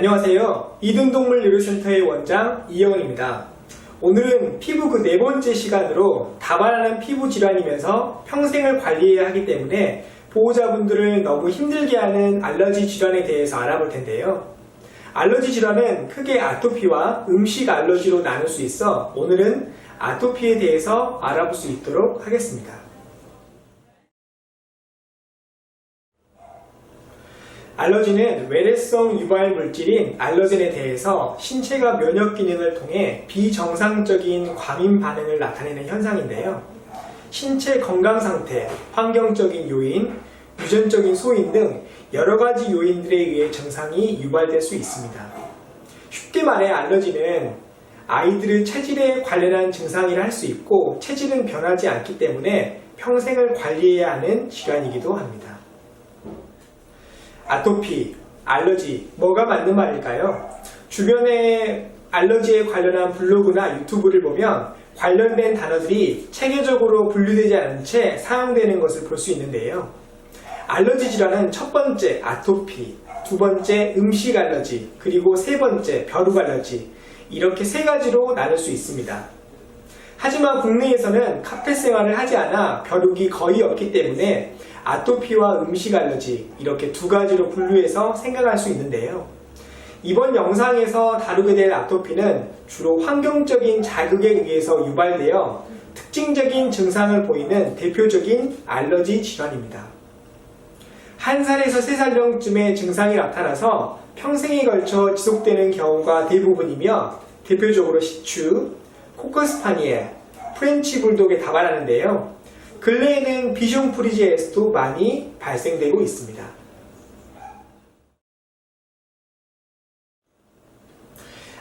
안녕하세요. 이든동물 의료센터의 원장 이영은입니다. 오늘은 피부 그 네 번째 시간으로 다발하는 피부 질환이면서 평생을 관리해야 하기 때문에 보호자분들을 너무 힘들게 하는 알러지 질환에 대해서 알아볼 텐데요. 알러지 질환은 크게 아토피와 음식 알러지로 나눌 수 있어 오늘은 아토피에 대해서 알아볼 수 있도록 하겠습니다. 알러지는 외래성 유발 물질인 알러젠에 대해서 신체가 면역 기능을 통해 비정상적인 과민 반응을 나타내는 현상인데요. 신체 건강 상태, 환경적인 요인, 유전적인 소인 등 여러 가지 요인들에 의해 증상이 유발될 수 있습니다. 쉽게 말해 알러지는 아이들의 체질에 관련한 증상이라 할 수 있고 체질은 변하지 않기 때문에 평생을 관리해야 하는 질환이기도 합니다. 아토피, 알러지, 뭐가 맞는 말일까요? 주변에 알러지에 관련한 블로그나 유튜브를 보면 관련된 단어들이 체계적으로 분류되지 않은 채 사용되는 것을 볼 수 있는데요. 알러지 질환은 첫 번째 아토피, 두 번째 음식 알러지, 그리고 세 번째 벼룩 알러지, 이렇게 세 가지로 나눌 수 있습니다. 하지만 국내에서는 카페 생활을 하지 않아 벼룩이 거의 없기 때문에 아토피와 음식 알러지 이렇게 두 가지로 분류해서 생각할 수 있는데요. 이번 영상에서 다루게 될 아토피는 주로 환경적인 자극에 의해서 유발되어 특징적인 증상을 보이는 대표적인 알러지 질환입니다. 한 살에서 세 살령쯤의 증상이 나타나서 평생에 걸쳐 지속되는 경우가 대부분이며 대표적으로 시추, 코커스파니엘, 프렌치 불독에 다발하는데요. 근래에는 비숑 프리지에서도 많이 발생되고 있습니다.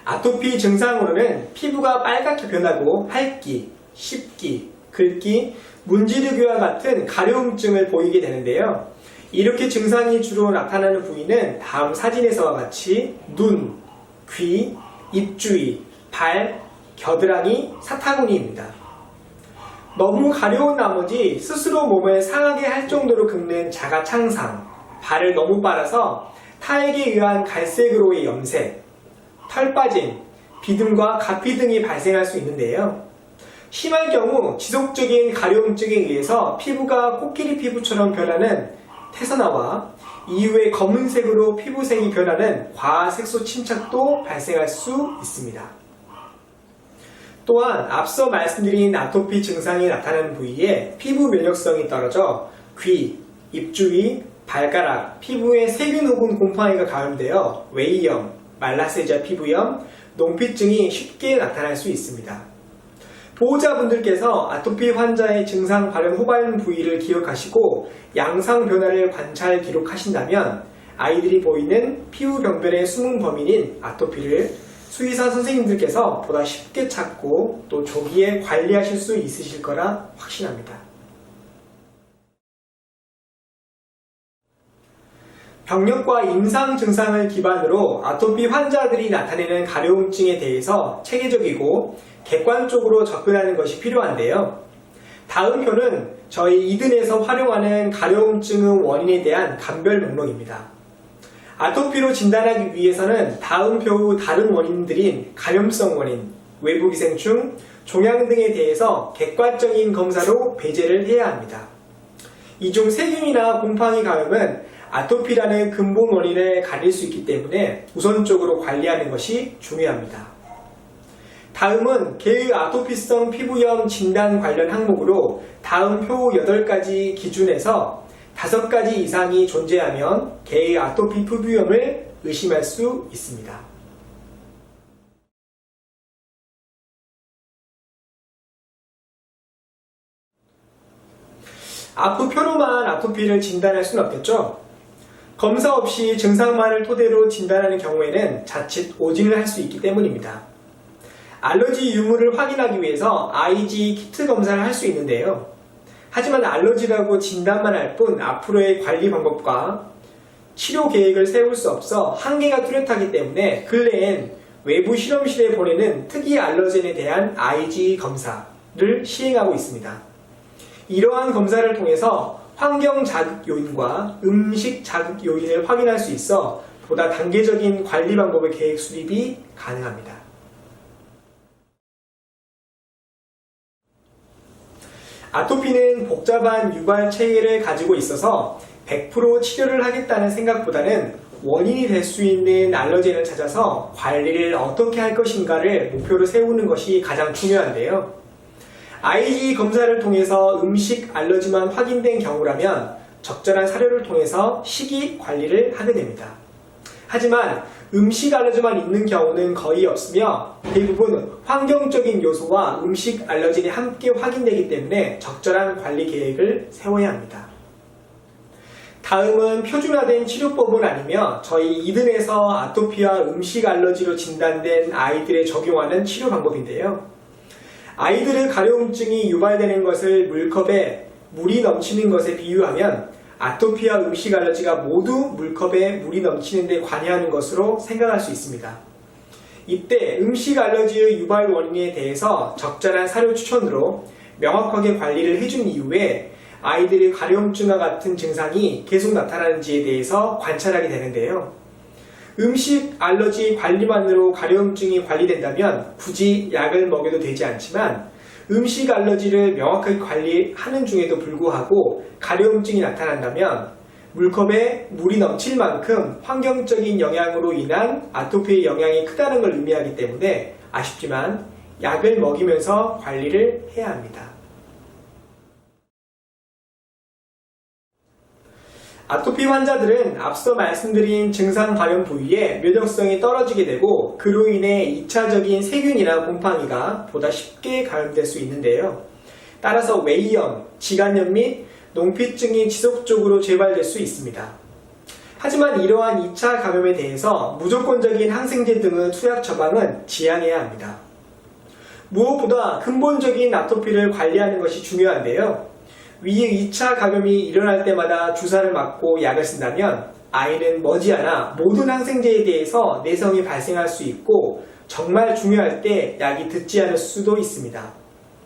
아토피 증상으로는 피부가 빨갛게 변하고 핥기, 씹기, 긁기, 문지르기와 같은 가려움증을 보이게 되는데요. 이렇게 증상이 주로 나타나는 부위는 다음 사진에서와 같이 눈, 귀, 입 주위, 발, 겨드랑이, 사타구니입니다. 너무 가려운 나머지 스스로 몸을 상하게 할 정도로 긁는 자가 창상, 발을 너무 빨아서 타액에 의한 갈색으로의 염색, 털 빠짐, 비듬과 가피 등이 발생할 수 있는데요. 심할 경우 지속적인 가려움증에 의해서 피부가 코끼리 피부처럼 변하는 태선화와 이후에 검은색으로 피부색이 변하는 과색소 침착도 발생할 수 있습니다. 또한 앞서 말씀드린 아토피 증상이 나타나는 부위에 피부 면역성이 떨어져 귀, 입 주위, 발가락, 피부에 세균 혹은 곰팡이가 가염되어 웨이염, 말라세자 피부염, 농피증이 쉽게 나타날 수 있습니다. 보호자분들께서 아토피 환자의 증상 발현 후반 부위를 기억하시고 양상 변화를 관찰 기록하신다면 아이들이 보이는 피부 병변의 숨은 범인인 아토피를 수의사 선생님들께서 보다 쉽게 찾고 또 조기에 관리하실 수 있으실 거라 확신합니다. 병력과 임상 증상을 기반으로 아토피 환자들이 나타내는 가려움증에 대해서 체계적이고 객관적으로 접근하는 것이 필요한데요. 다음 표는 저희 이든에서 활용하는 가려움증의 원인에 대한 감별 목록입니다. 아토피로 진단하기 위해서는 다음 표후 다른 원인들인 감염성 원인, 외부 기생충, 종양 등에 대해서 객관적인 검사로 배제를 해야 합니다. 이중 세균이나 곰팡이 감염은 아토피라는 근본 원인을 가릴 수 있기 때문에 우선적으로 관리하는 것이 중요합니다. 다음은 개의 아토피성 피부염 진단 관련 항목으로 다음 표 8가지 기준에서 5가지 이상이 존재하면 개의 아토피 피부염을 의심할 수 있습니다. 아토표로만 아토피를 진단할 수는 없겠죠? 검사 없이 증상만을 토대로 진단하는 경우에는 자칫 오진을 할 수 있기 때문입니다. 알러지 유무를 확인하기 위해서 IG 키트 검사를 할 수 있는데요. 하지만 알러지라고 진단만 할 뿐 앞으로의 관리 방법과 치료 계획을 세울 수 없어 한계가 뚜렷하기 때문에 근래엔 외부 실험실에 보내는 특이 알러젠에 대한 IG 검사를 시행하고 있습니다. 이러한 검사를 통해서 환경 자극 요인과 음식 자극 요인을 확인할 수 있어 보다 단계적인 관리 방법의 계획 수립이 가능합니다. 아토피는 복잡한 유발 체계를 가지고 있어서 100% 치료를 하겠다는 생각보다는 원인이 될 수 있는 알러젠을 찾아서 관리를 어떻게 할 것인가를 목표로 세우는 것이 가장 중요한데요. IG 검사를 통해서 음식 알러지만 확인된 경우라면 적절한 사료를 통해서 식이 관리를 하게 됩니다. 하지만 음식 알러지만 있는 경우는 거의 없으며 대부분 환경적인 요소와 음식 알러진이 함께 확인되기 때문에 적절한 관리 계획을 세워야 합니다. 다음은 표준화된 치료법은 아니며 저희 이든에서 아토피와 음식 알러지로 진단된 아이들에 적용하는 치료 방법인데요. 아이들의 가려움증이 유발되는 것을 물컵에 물이 넘치는 것에 비유하면 아토피와 음식 알러지가 모두 물컵에 물이 넘치는 데 관여하는 것으로 생각할 수 있습니다. 이때 음식 알러지의 유발 원인에 대해서 적절한 사료 추천으로 명확하게 관리를 해준 이후에 아이들의 가려움증과 같은 증상이 계속 나타나는지에 대해서 관찰하게 되는데요. 음식 알러지 관리만으로 가려움증이 관리된다면 굳이 약을 먹여도 되지 않지만 음식 알러지를 명확하게 관리하는 중에도 불구하고 가려움증이 나타난다면 물컵에 물이 넘칠 만큼 환경적인 영향으로 인한 아토피의 영향이 크다는 걸 의미하기 때문에 아쉽지만 약을 먹이면서 관리를 해야 합니다. 아토피 환자들은 앞서 말씀드린 증상 발현 부위에 면역성이 떨어지게 되고 그로 인해 2차적인 세균이나 곰팡이가 보다 쉽게 감염될 수 있는데요. 따라서 외이염, 지간염 및 농피증이 지속적으로 재발될 수 있습니다. 하지만 이러한 2차 감염에 대해서 무조건적인 항생제 등의 투약 처방은 지양해야 합니다. 무엇보다 근본적인 아토피를 관리하는 것이 중요한데요. 위 2차 감염이 일어날 때마다 주사를 맞고 약을 쓴다면 아이는 머지않아 모든 항생제에 대해서 내성이 발생할 수 있고 정말 중요할 때 약이 듣지 않을 수도 있습니다.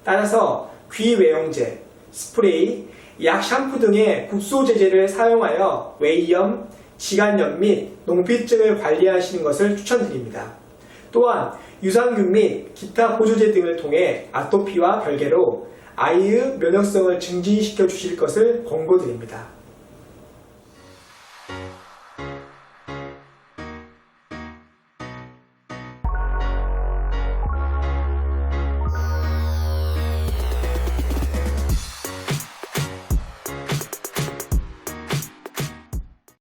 따라서 귀외용제, 스프레이, 약 샴푸 등의 국소제제를 사용하여 외이염, 지간염 및 농피증을 관리하시는 것을 추천드립니다. 또한 유산균 및 기타 보조제 등을 통해 아토피와 별개로 아이의 면역성을 증진시켜 주실 것을 권고드립니다.